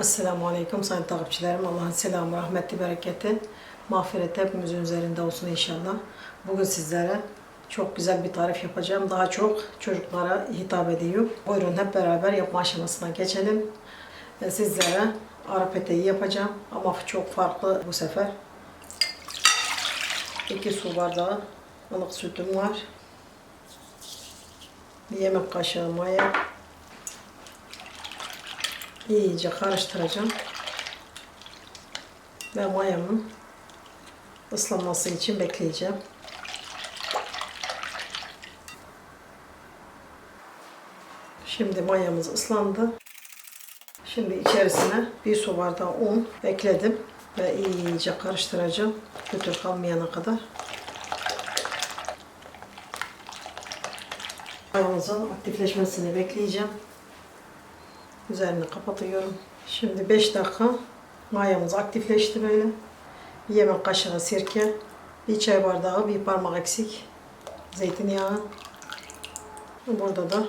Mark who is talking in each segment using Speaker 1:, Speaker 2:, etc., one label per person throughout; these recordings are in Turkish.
Speaker 1: Esselamu Aleyküm sayın takipçilerim. Allah'ın selamı, rahmeti, bereketi, mağfireti hepimizin üzerinde olsun inşallah. Bugün sizlere çok güzel bir tarif yapacağım. Daha çok çocuklara hitap ediyor. Buyurun hep beraber yapma aşamasına geçelim. Ve sizlere Arap eteği yapacağım ama çok farklı bu sefer. 2 su bardağı ılık sütüm var. Bir yemek kaşığı maya. İyice karıştıracağım. Ve mayamın ıslanması için bekleyeceğim. Şimdi mayamız ıslandı. Şimdi içerisine bir su bardağı un ekledim ve iyice karıştıracağım. Kötü kalmayana kadar. Mayamızın aktifleşmesini bekleyeceğim. Üzerini kapatıyorum. Şimdi 5 dakika mayamız aktifleşti böyle. Bir yemek kaşığı sirke, bir çay bardağı, bir parmak eksik zeytinyağı. Burada da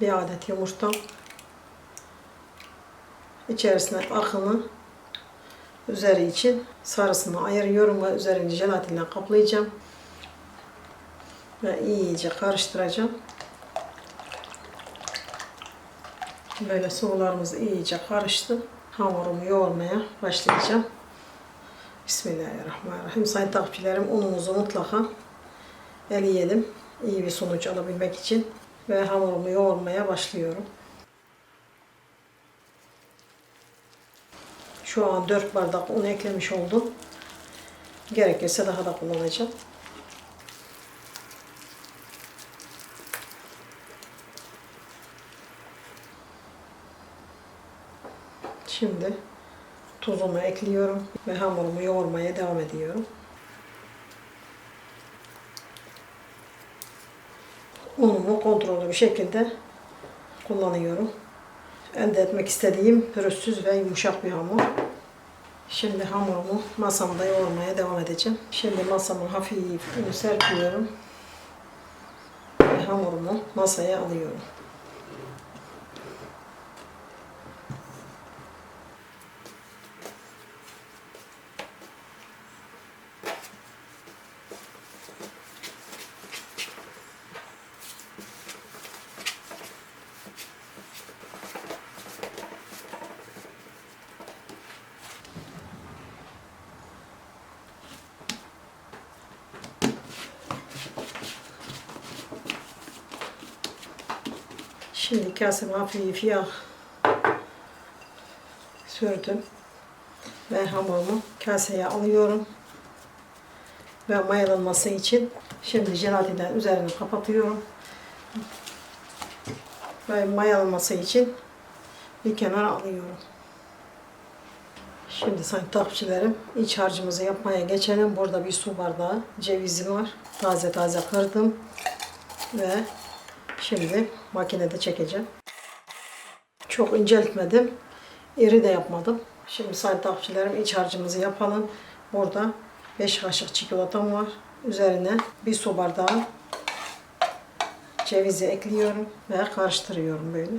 Speaker 1: bir adet yumurta. İçerisine akını üzeri için sarısını ayırıyorum ve üzerini jelatinle kaplayacağım. Ve iyice karıştıracağım. Böyle sıvılarımız iyice karıştı. Hamurumu yoğurmaya başlayacağım. Bismillahirrahmanirrahim. Sayın takipçilerim unumuzu mutlaka eleyelim. İyi bir sonuç alabilmek için. Ve hamurumu yoğurmaya başlıyorum. Şu an 4 bardak un eklemiş oldum. Gerekirse daha da kullanacağım. Şimdi tuzumu ekliyorum ve hamurumu yoğurmaya devam ediyorum. Unumu kontrollü bir şekilde kullanıyorum. Elde etmek istediğim pürüzsüz ve yumuşak bir hamur. Şimdi hamurumu masamda yoğurmaya devam edeceğim. Şimdi masama hafif serpiyorum. Ve hamurumu masaya alıyorum. Şimdi kaseme hafif yağ sürdüm. Ve hamurumu kaseye alıyorum. Ve mayalanması için şimdi jelatinden üzerini kapatıyorum. Ve mayalanması için bir kenara alıyorum. Şimdi sayın takipçilerim iç harcımızı yapmaya geçelim. Burada bir su bardağı cevizim var. Taze taze kırdım. Ve Şimdi makinede çekeceğim. Çok inceltmedim. İri de yapmadım. Şimdi sayın takipçilerim iç harcımızı yapalım. Burada 5 kaşık çikolatam var. Üzerine bir su bardağı cevizi ekliyorum ve karıştırıyorum böyle.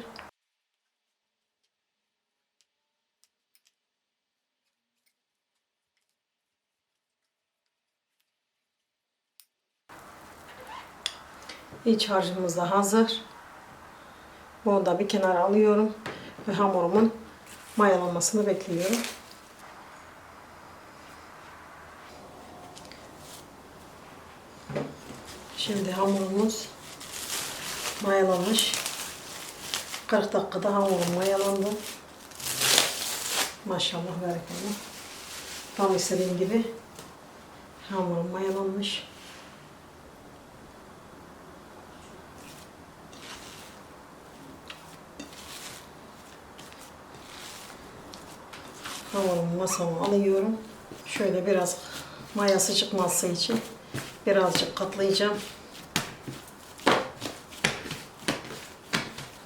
Speaker 1: İç harcımız da hazır. Bunu da bir kenara alıyorum ve hamurumun mayalanmasını bekliyorum. Şimdi hamurumuz mayalanmış. 40 dakikada hamurum mayalandı. Maşallah berekallah. Tam istediğim gibi hamurum mayalanmış. Hamurumu masama alıyorum. Şöyle biraz mayası çıkması için birazcık katlayacağım.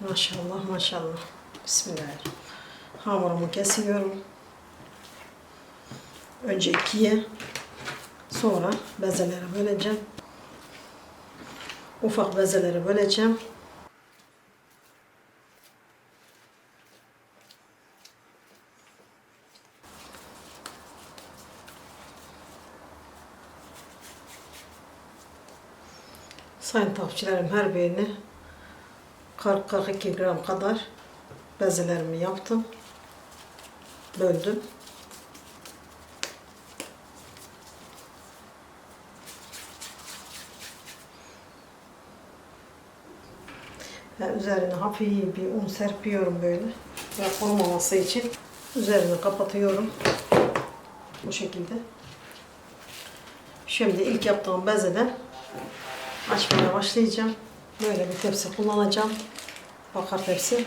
Speaker 1: Maşallah maşallah. Bismillahirrahmanirrahim. Hamurumu kesiyorum. Önce ikiye sonra bezelere böleceğim. Ufak bezelere böleceğim. Sayın takipçilerim her birini 40-42 gram kadar bezelerimi yaptım. Böldüm. Ve üzerine hafif bir un serpiyorum böyle. Ve kurumaması için üzerini kapatıyorum. Bu şekilde. Şimdi ilk yaptığım bezeden açmaya başlayacağım. Böyle bir tepsi kullanacağım. Bakar tepsi.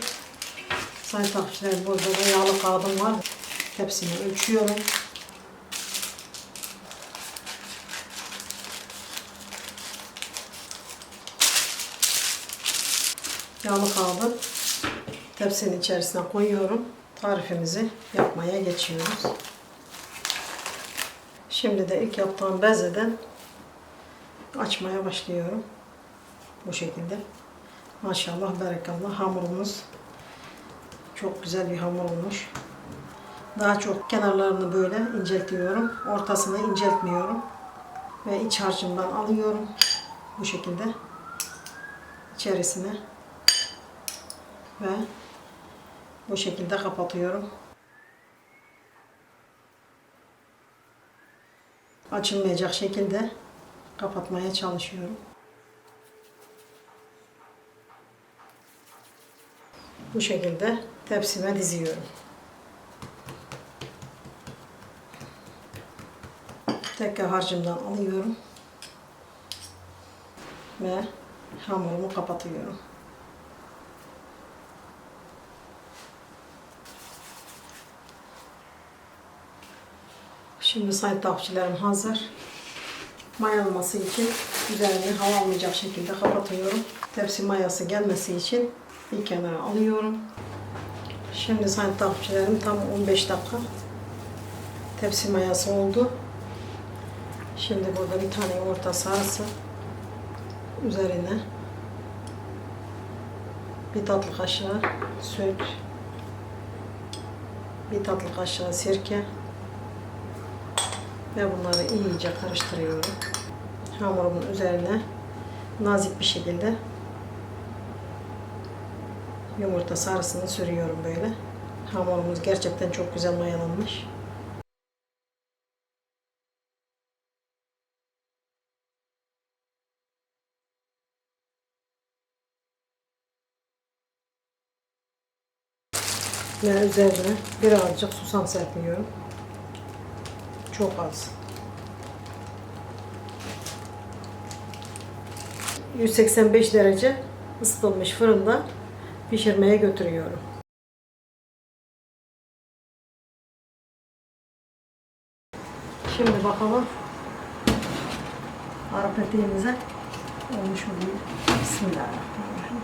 Speaker 1: Sayın takipçilerim burada da yağlı kağıdım var. Tepsimi ölçüyorum. Yağlı kağıdı tepsinin içerisine koyuyorum. Tarifimizi yapmaya geçiyoruz. Şimdi de ilk yaptığım bezeden açmaya başlıyorum. Bu şekilde. Maşallah, berekallah hamurumuz çok güzel bir hamur olmuş. Daha çok kenarlarını böyle inceltiyorum. Ortasını inceltmiyorum. Ve iç harcımdan alıyorum. Bu şekilde. içerisine ve bu şekilde kapatıyorum. Açılmayacak şekilde kapatmaya çalışıyorum. Bu şekilde tepsime diziyorum. Tekrar harcımdan alıyorum. Ve hamurumu kapatıyorum. Şimdi sayın takipçilerim hazır. Mayalaması için üzerini hava almayacak şekilde kapatıyorum. Tepsi mayası gelmesi için bir kenara alıyorum. Şimdi sayın takipçilerim tam 15 dakika tepsi mayası oldu. Şimdi burada bir tane yumurta sarısı üzerine bir tatlı kaşığı süt, bir tatlı kaşığı sirke ve bunları iyice karıştırıyorum. Hamurumun üzerine nazik bir şekilde yumurta sarısını sürüyorum böyle. Hamurumuz gerçekten çok güzel mayalanmış. Ve üzerine birazcık susam serpiyorum. Çok az. 185 derece ısıtılmış fırında pişirmeye götürüyorum. Şimdi bakalım Arap eteğimize olmuş mu değil. Bismillahirrahmanirrahim.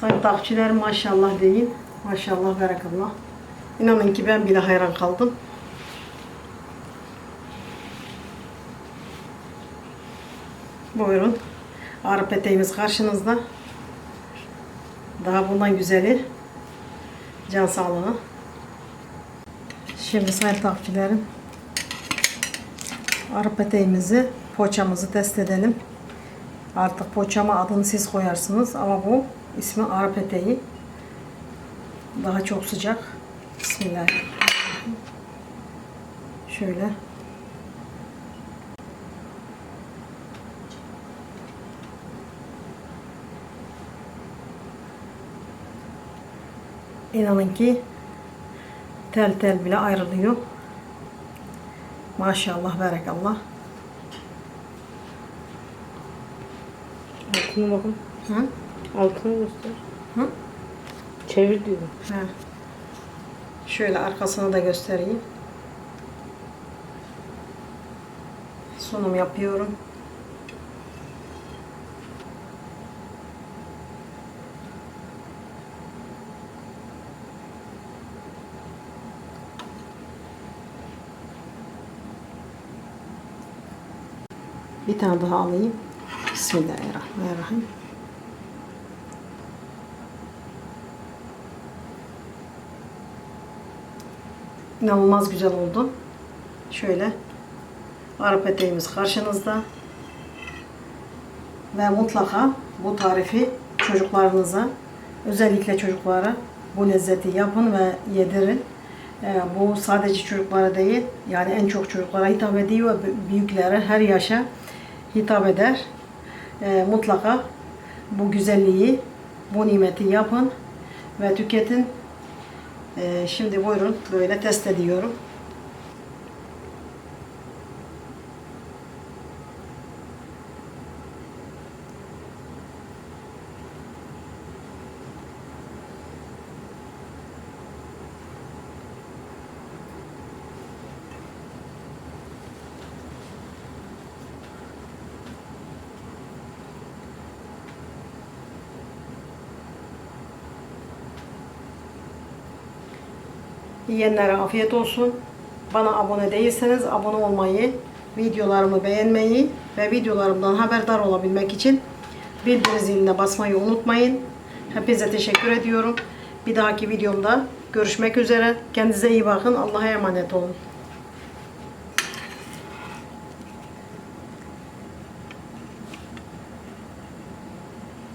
Speaker 1: Sayın takipçilerim maşallah deyin. Maşallah, berekallah. İnanın ki ben bile hayran kaldım. Buyurun. Arap eteğimiz karşınızda. Daha bundan güzeli. Can sağlığı. Şimdi sayın takipçilerim. Arap eteğimizi, poğaçamızı test edelim. Artık poğaçama adını siz koyarsınız ama bu ismi Arap eteği. Daha çok sıcak. Bismillahirrahmanirrahim. Şöyle. İnanın ki tel tel bile ayrılıyor. Maşallah, berekallah.
Speaker 2: Altına bakın.
Speaker 1: Hı?
Speaker 2: Altını göster.
Speaker 1: Hı?
Speaker 2: Çevir diyorum.
Speaker 1: He. Şöyle arkasını da göstereyim. Sunum yapıyorum. Bir tane daha alayım. Bismillahirrahmanirrahim. İnanılmaz güzel oldu. Şöyle Arap eteğimiz karşınızda. Ve mutlaka bu tarifi çocuklarınıza, özellikle çocuklara bu lezzeti yapın ve yedirin. Ee, bu sadece çocuklara değil, yani en çok çocuklara hitap ediyor ve büyüklere, her yaşa hitap eder. Ee, mutlaka bu güzelliği, bu nimeti yapın ve tüketin. Ee, şimdi buyurun böyle test ediyorum. Yiyenlere afiyet olsun. Bana abone değilseniz abone olmayı, videolarımı beğenmeyi ve videolarımdan haberdar olabilmek için bildirim ziline basmayı unutmayın. Hepinize teşekkür ediyorum. Bir dahaki videomda görüşmek üzere. Kendinize iyi bakın. Allah'a emanet olun.